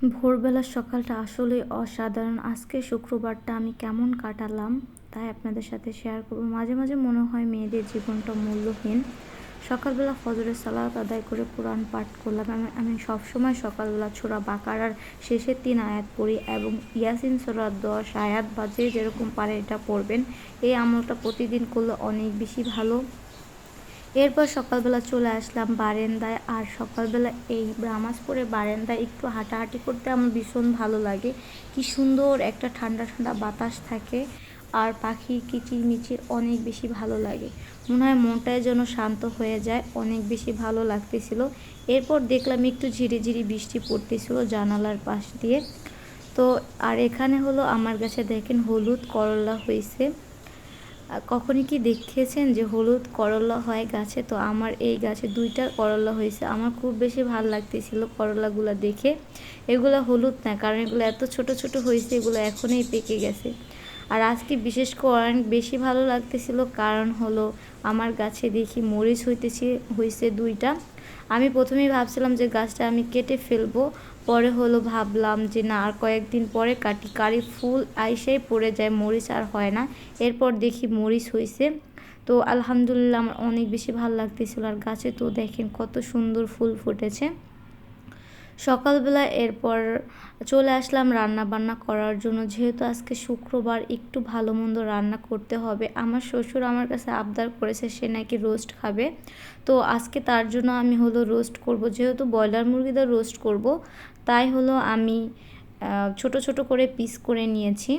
ভোরবেলার সকালটা আসলেই অসাধারণ। আজকে শুক্রবারটা আমি কেমন কাটালাম, তাই আপনাদের সাথে শেয়ার করব। মাঝে মাঝে মনে হয় মেয়েদের জীবনটা মূল্যহীন। সকালবেলা ফজরের সালাত আদায় করে কোরআন পাঠ করলাম। আমি আমি সবসময় সকালবেলা ছোড়া বাকারার শেষের তিন আয়াত পড়ি এবং ইয়াসিন সোরার দশ আয়াত বা যে যেরকম পারে এটা পড়বেন। এই আমলটা প্রতিদিন করলে অনেক বেশি ভালো। এরপর সকালবেলা চলে আসলাম বারেন্দায়। আর সকালবেলা এই ব্রাহ্মাস পরে বারেন্দায় একটু হাঁটাহাঁটি করতে আমার ভীষণ ভালো লাগে। কি সুন্দর একটা ঠান্ডা ঠান্ডা বাতাস থাকে। আর পাখি কিচিরমিচির অনেক বেশি ভালো লাগে। মনে হয় মনটায় যেন শান্ত হয়ে যায়, অনেক বেশি ভালো লাগতেছিল। এরপর দেখলাম একটু ঝিরিঝিরি বৃষ্টি পড়তেছিল জানালার পাশ দিয়ে। তো আর এখানে হলো আমার কাছে দেখেন হলুদ করলা হয়েছে। কখনই কি দেখিয়েছেন যে হলুদ করলা হয় গাছে? তো আমার এই গাছে দুইটা করলা হয়েছে। আমার খুব বেশি ভালো লাগতেছিল করলাগুলো দেখে। এগুলো হলুদ না, কারণ এগুলো এত ছোট ছোট হয়েছে, এগুলো এখনই পেকে গেছে। আর আজকে বিশেষ করে অনেক বেশি ভালো লাগতেছিল কারণ হলো আমার গাছে দেখি মরিচ হইতেছে হয়েছে দুইটা। আমি প্রথমেই ভাবছিলাম যে গাছটা আমি কেটে ফেলব। পরে হলো ভাবলাম যে না, আর কয়েকদিন পরে কাটি, কারি ফুল আইসেই পড়ে যায়, মরিচ আর হয় না। এরপর দেখি মরিচ হয়েছে তো আলহামদুলিল্লাহ আমার অনেক বেশি ভালো লাগতেছিল। আর গাছে তো দেখেন কত সুন্দর ফুল ফুটেছে। সকালবেলা এরপর চলে আসলাম রান্না বান্না করার জন্য। যেহেতু আজকে শুক্রবার, একটু ভালো মন্দ রান্না করতে হবে। আমার শ্বশুর আমার কাছে আবদার করেছে সে নাকি রোস্ট খাবে। তো আজকে তার জন্য আমি হলো রোস্ট করব। যেহেতু ব্রয়লার মুরগিদের রোস্ট করব, তাই হলো আমি ছোট ছোট করে পিস করে নিয়েছি।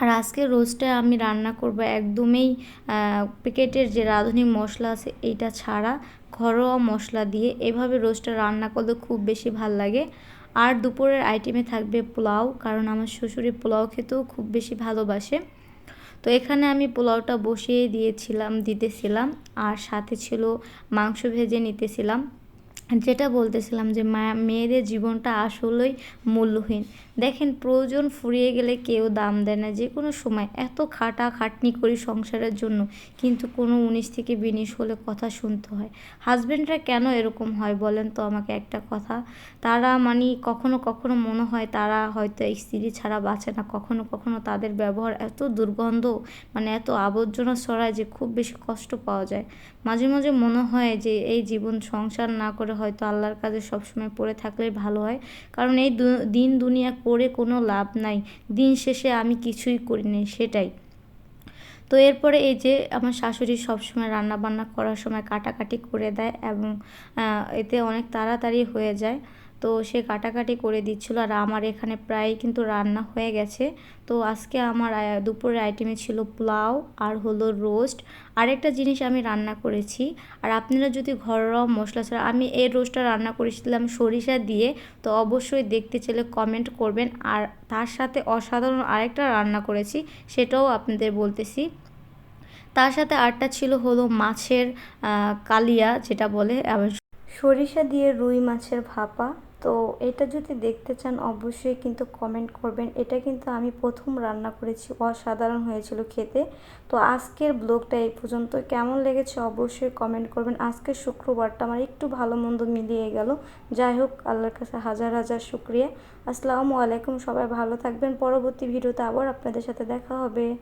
আর আজকে রোস্টে আমি রান্না করব একদমই প্যাকেটের যে রাঁধুনি মশলা আছে এইটা ছাড়া ঘরোয়া মশলা দিয়ে। এভাবে রোস্টটা রান্না করলে খুব বেশি ভালো লাগে। আর দুপুরের আইটেমে থাকবে পোলাও, কারণ আমার শ্বশুরে পোলাও খেতেও খুব বেশি ভালোবাসে। তো এখানে আমি পোলাওটা বসিয়ে দিয়েছিলাম, দিতেছিলাম, আর সাথে ছিল মাংস ভেজে নিতেছিলাম। যেটা বলতেছিলাম যে মেয়েদের জীবনটা আসলেই মূল্যহীন। দেখেন, প্রয়োজন ফুরিয়ে গেলে কেউ দাম দেয় না। যে কোনো সময় এত খাটা খাটনি করি সংসারের জন্য, কিন্তু কোনো উনিশ থেকে বিনিশ হলে কথা শুনতে হয়। হাজব্যান্ডরা কেন এরকম হয় বলেন তো আমাকে একটা কথা? তারা মানে কখনো কখনো মনে হয় তারা হয়তো স্ত্রী ছাড়া বাঁচে না। কখনো কখনো তাদের ব্যবহার এত দুর্গন্ধ মানে এত আবর্জনা ছড়ায় যে খুব বেশি কষ্ট পাওয়া যায়। মাঝে মাঝে মনে হয় যে এই জীবন সংসার না করে হয়তো আল্লাহর কাজে সবসময় পড়ে থাকলেই ভালো হয়। কারণ এই দিন দুনিয়া করে কোনো লাভ নাই। দিন শেষে আমি কিছুই করিনি সেটাই। তো এরপরে এই যে আমার শাশুড়ি সবসময় রান্না বান্না করার সময় কাটাকাটি করে দেয় এবং এতে অনেক তাড়াতাড়ি হয়ে যায়। তো সে কাটাকাটি করে দিচ্ছিল আর আমার এখানে প্রায় কিন্তু রান্না হয়ে গেছে। তো আজকে আমার দুপুরের আইটেমে ছিল পোলাও আর হলো রোস্ট আরেকটা জিনিস আমি রান্না করেছি। আর আপনারা যদি ঘরোয়া মশলা ছাড়া, আমি এই রোস্টটা রান্না করেছিলাম সরিষা দিয়ে, তো অবশ্যই দেখতে চাইলে কমেন্ট করবেন। আর তার সাথে অসাধারণ আরেকটা রান্না করেছি, সেটাও আপনাদের বলতেছি। তার সাথে আরটা ছিল হলো মাছের কালিয়া, যেটা বলে সরিষা দিয়ে রুই মাছের ভাপা। তো এটা যদি দেখতে চান, অবশ্যই কিন্তু কমেন্ট করবেন। এটা কিন্তু আমি প্রথম রান্না করেছি, অসাধারণ হয়েছিল খেতে। তো আজকের ব্লগটা এই পর্যন্ত। কেমন লেগেছে অবশ্যই কমেন্ট করবেন। আজকের শুক্রবারটা আমার একটু ভালো মন্দ মিলিয়ে গেল। যাই হোক, আল্লাহর কাছে হাজার হাজার শুক্রিয়া। আসসালামু আলাইকুম, সবাই ভালো থাকবেন। পরবর্তী ভিডিওতে আবার আপনাদের সাথে দেখা হবে।